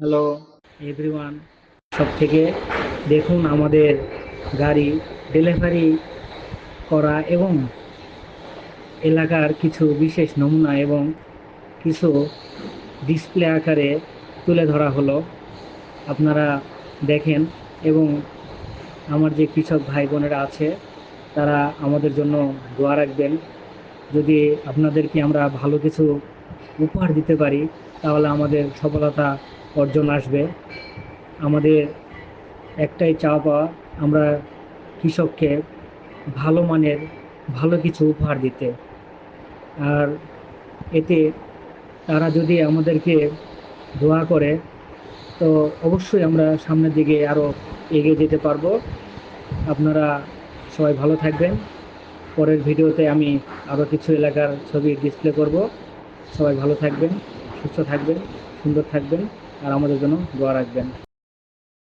Hello everyone সব থেকে দেখুন আমাদের গাড়ি ডেলিভারি করা এবং এলাকার কিছু বিশেষ নমুনা এবং কিছু ডিসপ্লে আকারে তুলে ধরা হলো। আপনারা দেখেন এবং আমার যে কৃষক ভাই বোনেরা আছে, তারা আমাদের জন্য দোয়া রাখবেন। যদি আপনাদেরকে আমরা ভালো কিছু উপহার দিতে পারি, তাহলে আমাদের সফলতা অর্জন আসবে। আমাদের একটাই চাওয়া পাওয়া, আমরা কৃষককে ভালো মানের ভালো কিছু উপহার দিতে। আর এতে তারা যদি আমাদেরকে দোয়া করে, তো অবশ্যই আমরা সামনের দিকে আরও এগিয়ে যেতে পারব। আপনারা সবাই ভালো থাকবেন। পরের ভিডিওতে আমি আরও কিছু এলাকার ছবি ডিসপ্লে করব। সবাই ভালো থাকবেন, সুস্থ থাকবেন, সুন্দর থাকবেন। আর আমাদের জন্য দোয়া রাখবেন।